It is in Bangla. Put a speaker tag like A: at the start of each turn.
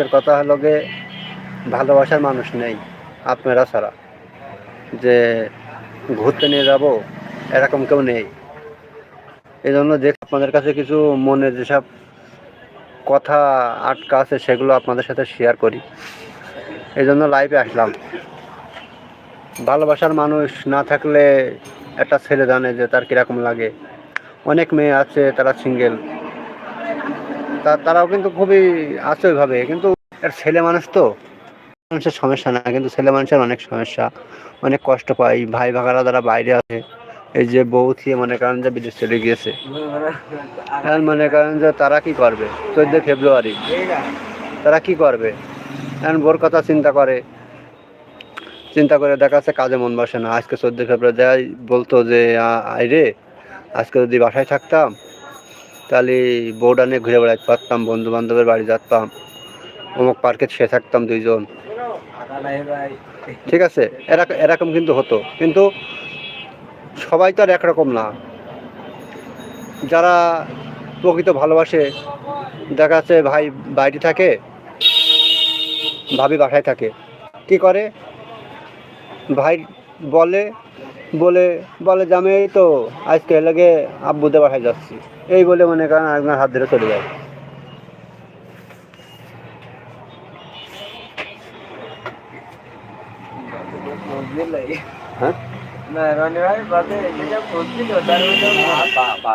A: মানুষের কথা হলো গে ভালোবাসার মানুষ নেই আপনারা ছাড়া। যে ঘুরতে নিয়ে যাব, এরকম কেউ নেই। এই জন্য যে আপনাদের কাছে কিছু মনে যেসব কথা আটকা আছে, সেগুলো আপনাদের সাথে শেয়ার করি। এই জন্য লাইভে আসলাম। ভালোবাসার মানুষ না থাকলে একটা ছেলে জানে যে তার কীরকম লাগে। অনেক মেয়ে আছে, তারা সিঙ্গেল তারাও কিন্তু খুবই ওইভাবে কিন্তু ছেলে মানুষ তো, মানুষের সমস্যা না, কিন্তু ছেলে মানুষের অনেক সমস্যা, অনেক কষ্ট পায় ভাই ভাগারা যারা বাইরে আছে, এই যে বউ থিয়ে মনে করেন যে বিদেশ চলে গিয়েছে এখন মনে করেন যে তারা কি করবে? চোদ্দোই ফেব্রুয়ারি, তারা কি করবে? এখন বোর কথা চিন্তা করে চিন্তা করে দেখা যাচ্ছে কাজে মন বসে না, আজকে চোদ্দোই ফেব্রুয়ারি বলতো যে, আ- আই রে আজকে যদি বাসায় থাকতাম তাহলে বউটা নিয়ে ঘুরে বেড়াতে পারতাম বন্ধু বান্ধবের বাড়ি যেতাম অমুক পার্কে শুয়ে থাকতাম দুইজন। ঠিক আছে এরকম এরকম কিন্তু হতো। কিন্তু সবাই তো আর একরকম না। যারা প্রকৃত ভালোবাসে, দেখা যাচ্ছে ভাই বাইরে থাকে, ভাবি বাসায় থাকে। কি করে? ভাই বলে বলে বলে যে আমি এই তো আজকে লাগে আব্বুতে পাঠাই যাচ্ছি। এই বলে মনে করেন একজন হাত ধরে চলে যায়। হ্যাঁ?
B: না রনি ভাই বাদে এটা বুঝছিল তার